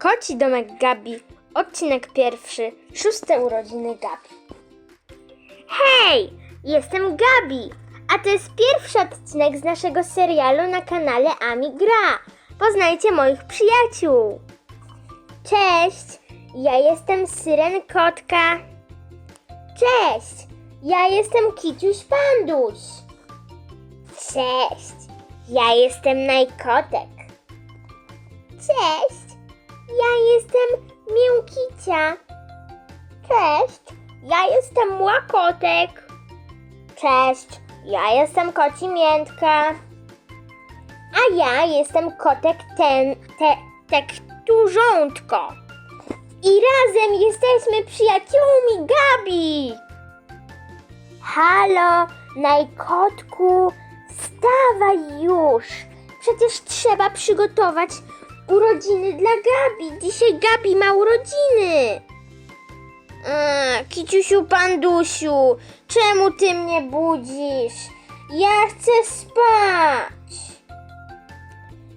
Koci domek Gabi, odcinek pierwszy, szóste urodziny Gabi. Hej, jestem Gabi, a to jest pierwszy odcinek z naszego serialu na kanale Ami Gra. Poznajcie moich przyjaciół. Cześć, ja jestem Syren Kotka. Cześć, ja jestem Kiciuś Panduś. Cześć, ja jestem Najkotek. Cześć, ja jestem Miękicia. Cześć, ja jestem Łakotek. Cześć, ja jestem Koci Miętka. A ja jestem Kotek ten, te, tekturzątko. I razem jesteśmy przyjaciółmi Gabi. Halo, Najkotku, wstawaj już. Przecież trzeba przygotować urodziny dla Gabi. Dzisiaj Gabi ma urodziny. A, Kiciusiu Pandusiu, czemu ty mnie budzisz? Ja chcę spać.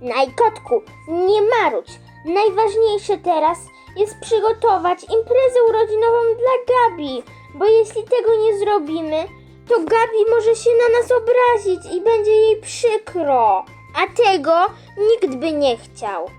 Najkotku, nie marudź. Najważniejsze teraz jest przygotować imprezę urodzinową dla Gabi, bo jeśli tego nie zrobimy, to Gabi może się na nas obrazić i będzie jej przykro. A tego nikt by nie chciał.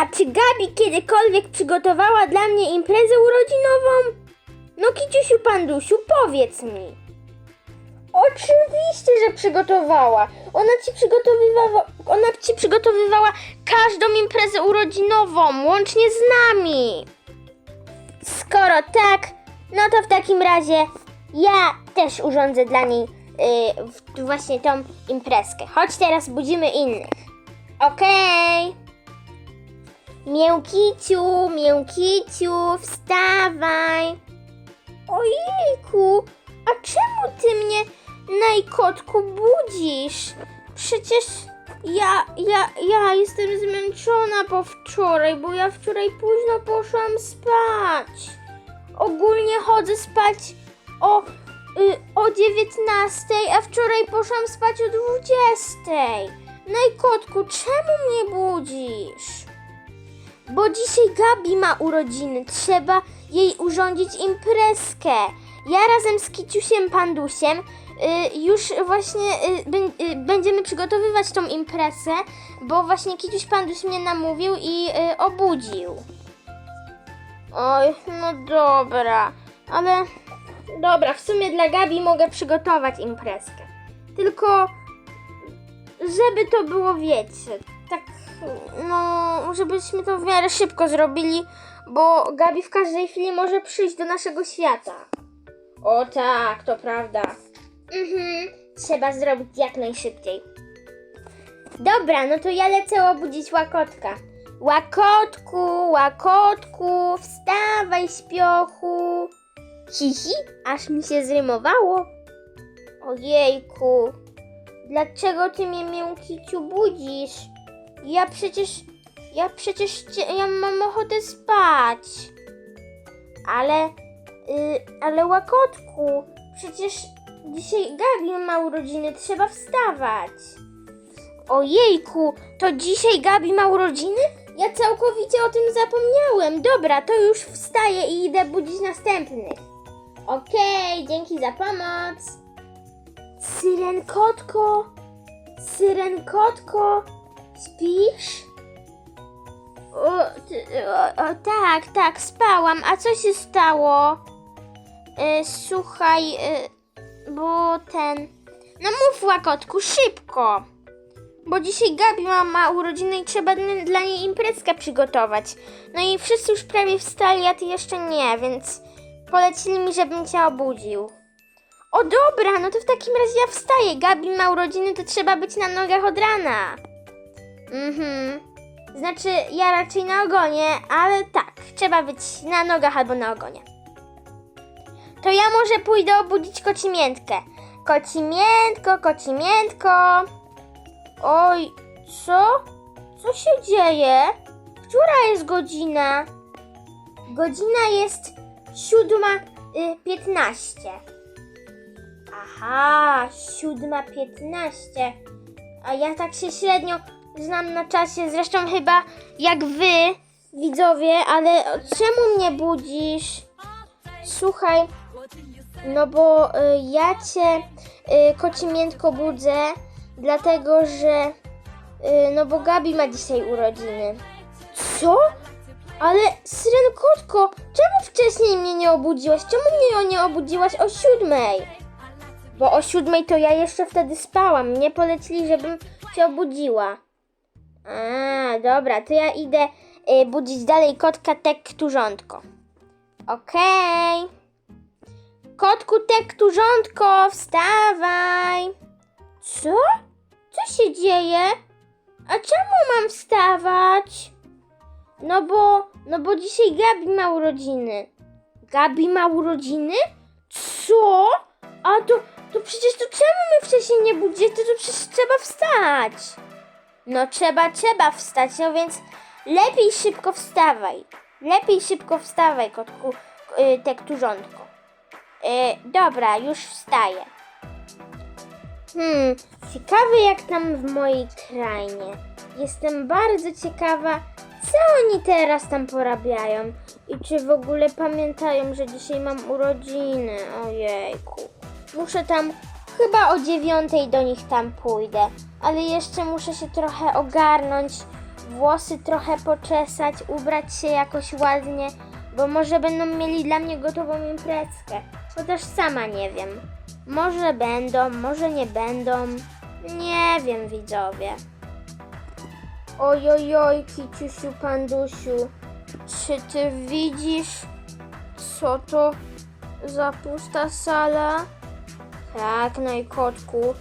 A czy Gabi kiedykolwiek przygotowała dla mnie imprezę urodzinową? No Kiciusiu Pandusiu, powiedz mi. Oczywiście, że przygotowała. Ona ci przygotowywała, ona ci przygotowywała każdą imprezę urodzinową, łącznie z nami. Skoro tak, no to w takim razie ja też urządzę dla niej yy, właśnie tą imprezkę. Chodź teraz budzimy innych. Okej. Miękiciu, miękiciu, wstawaj. Ojejku, a czemu ty mnie, najkotku, budzisz? Przecież ja, ja, ja jestem zmęczona po wczoraj, bo ja wczoraj późno poszłam spać. Ogólnie chodzę spać o, y, o 19, a wczoraj poszłam spać o 20. Najkotku, czemu mnie budzisz? Bo dzisiaj Gabi ma urodziny, trzeba jej urządzić imprezkę. Ja razem z Kiciusiem Pandusiem y, już właśnie y, y, będziemy przygotowywać tą imprezę, bo właśnie Kiciuś Panduś mnie namówił i y, obudził. Oj, no dobra, ale dobra, w sumie dla Gabi mogę przygotować imprezkę. Tylko żeby to było, wiecie, tak, no, żebyśmy to w miarę szybko zrobili, bo Gabi w każdej chwili może przyjść do naszego świata. O tak, to prawda. Mhm, trzeba zrobić jak najszybciej. Dobra, no to ja lecę obudzić Łakotka. Łakotku, Łakotku, wstawaj śpiochu. Hihi, aż mi się zrymowało. Ojejku, Dlaczego ty mnie, miękiciu, budzisz? Ja przecież, ja przecież, ja mam ochotę spać. Ale, y, ale łakotku, przecież dzisiaj Gabi ma urodziny, trzeba wstawać. Ojejku, to dzisiaj Gabi ma urodziny? Ja całkowicie o tym zapomniałem. Dobra, to już wstaję i idę budzić następnych. Okej, dzięki za pomoc. Syrenkotko, syrenkotko, śpisz? O, o, o, tak, tak, spałam. A co się stało? E, słuchaj, e, bo ten... No mów, łakotku, szybko. Bo dzisiaj Gabi ma, ma urodziny i trzeba dla niej imprezkę przygotować. No i wszyscy już prawie wstali, a ty jeszcze nie, więc polecili mi, żebym cię obudził. O dobra, no to w takim razie ja wstaję. Gabi ma urodziny, to trzeba być na nogach od rana. Mhm. Znaczy, ja raczej na ogonie, ale tak, trzeba być na nogach albo na ogonie. To ja może pójdę obudzić kocimiętkę. Kocimiętko, kocimiętko. Oj, co? Co się dzieje? Która jest godzina? Godzina jest siódma y, piętnaście. Aha, siódma piętnaście. A ja tak się średnio znam na czasie, zresztą chyba jak wy, widzowie, ale czemu mnie budzisz? Słuchaj, no bo y, ja cię, y, kocimiętko, budzę, dlatego że, y, no bo Gabi ma dzisiaj urodziny. Co? Ale Syrenkotko, czemu wcześniej mnie nie obudziłaś? Czemu mnie nie obudziłaś o siódmej? Bo o siódmej to ja jeszcze wtedy spałam. Mnie polecili, żebym się obudziła. A, dobra, to ja idę y, budzić dalej kotka tekturzątko. Okej. Kotku tekturzątko, wstawaj. Co? Co się dzieje? A czemu mam wstawać? No bo, no bo dzisiaj Gabi ma urodziny. Gabi ma urodziny? Co? A to, to przecież to czemu my wcześniej nie budzicie? To, to przecież trzeba wstać. No trzeba, trzeba wstać, no więc lepiej szybko wstawaj. Lepiej szybko wstawaj, kotku yy, tekturzątko. Yy, dobra, już wstaję. Hmm, ciekawe jak tam w mojej krainie. Jestem bardzo ciekawa, co oni teraz tam porabiają i czy w ogóle pamiętają, że dzisiaj mam urodziny. Ojejku. Muszę tam, chyba o dziewiątej do nich tam pójdę, ale jeszcze muszę się trochę ogarnąć, włosy trochę poczesać, ubrać się jakoś ładnie, bo może będą mieli dla mnie gotową imprezkę. Chociaż sama nie wiem. Może będą, może nie będą. Nie wiem, widzowie. Ojojoj, Kiciusiu, Pandusiu, czy ty widzisz, co to za pusta sala? Tak, najkotku,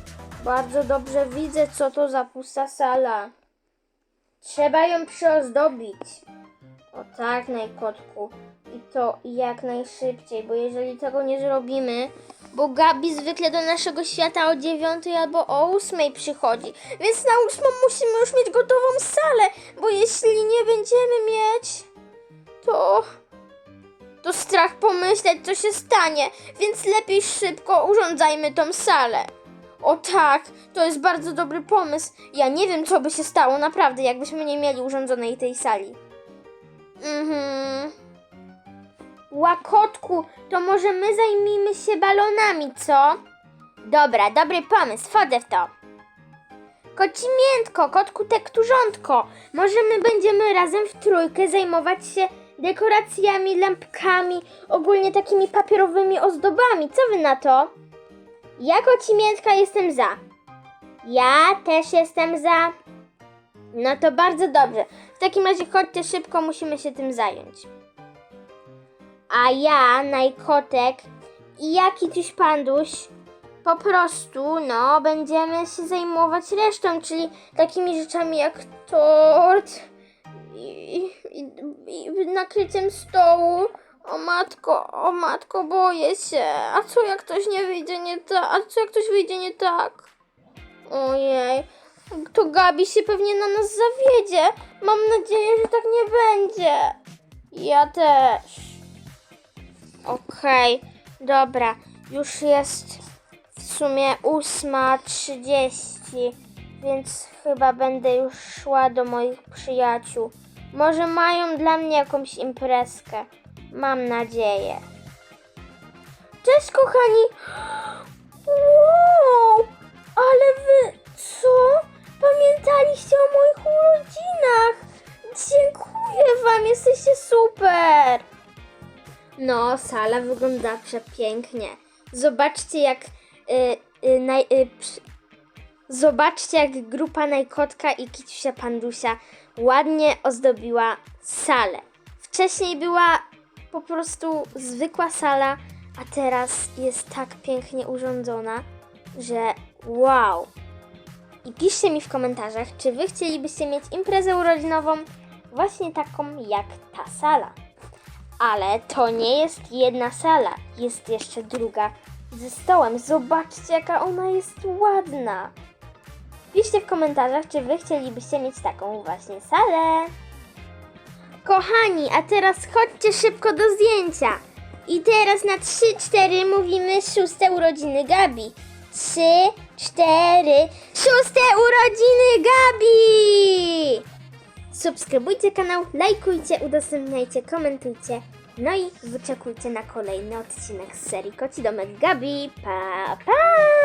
bardzo dobrze widzę, co to za pusta sala. Trzeba ją przyozdobić. O tak, najkotku. I to jak najszybciej, bo jeżeli tego nie zrobimy, bo Gabi zwykle do naszego świata o dziewiątej albo o ósmej przychodzi, więc na ósmą musimy już mieć gotową salę, bo jeśli nie będziemy mieć, to... To strach pomyśleć, co się stanie, więc lepiej szybko urządzajmy tą salę. O tak, to jest bardzo dobry pomysł. Ja nie wiem, co by się stało naprawdę, jakbyśmy nie mieli urządzonej tej sali. Mhm. Łakotku, to może my zajmijmy się balonami, co? Dobra, dobry pomysł, wchodzę w to. Kocimiętko, kotku tekturzątko, może my będziemy razem w trójkę zajmować się dekoracjami, lampkami, ogólnie takimi papierowymi ozdobami. Co wy na to? Ja, kocimiętka, jestem za. Ja też jestem za. No to bardzo dobrze. W takim razie chodźcie szybko, musimy się tym zająć. A ja, najkotek i ja, Kiciuś Panduś, po prostu, no, będziemy się zajmować resztą, czyli takimi rzeczami jak tort i, i, i nakryciem stołu. O matko, o matko, boję się. A co jak ktoś nie wyjdzie nie tak? A co jak ktoś wyjdzie nie tak? Ojej, to Gabi się pewnie na nas zawiedzie. Mam nadzieję, że tak nie będzie. Ja też. Okej, dobra. Już jest w sumie 8.30, więc chyba będę już szła do moich przyjaciół. Może mają dla mnie jakąś imprezkę. Mam nadzieję. Cześć, kochani! Wow! Ale wy co? Pamiętaliście o moich urodzinach! Dziękuję wam, jesteście super! No, sala wygląda przepięknie. Zobaczcie jak y, y, naj, y, Zobaczcie jak grupa Najkotka i Kiciusia Pandusia ładnie ozdobiła salę. Wcześniej była po prostu zwykła sala, a teraz jest tak pięknie urządzona, że wow! I piszcie mi w komentarzach, czy wy chcielibyście mieć imprezę urodzinową właśnie taką jak ta sala. Ale to nie jest jedna sala, jest jeszcze druga ze stołem. Zobaczcie, jaka ona jest ładna. Piszcie w komentarzach, czy Wy chcielibyście mieć taką właśnie salę. Kochani, a teraz chodźcie szybko do zdjęcia. I teraz na 3-4 mówimy szóste urodziny Gabi. 3, 4, szóste urodziny Gabi! Subskrybujcie kanał, lajkujcie, udostępniajcie, komentujcie. No i wyczekujcie na kolejny odcinek z serii Koci Domek Gabi. Pa, pa!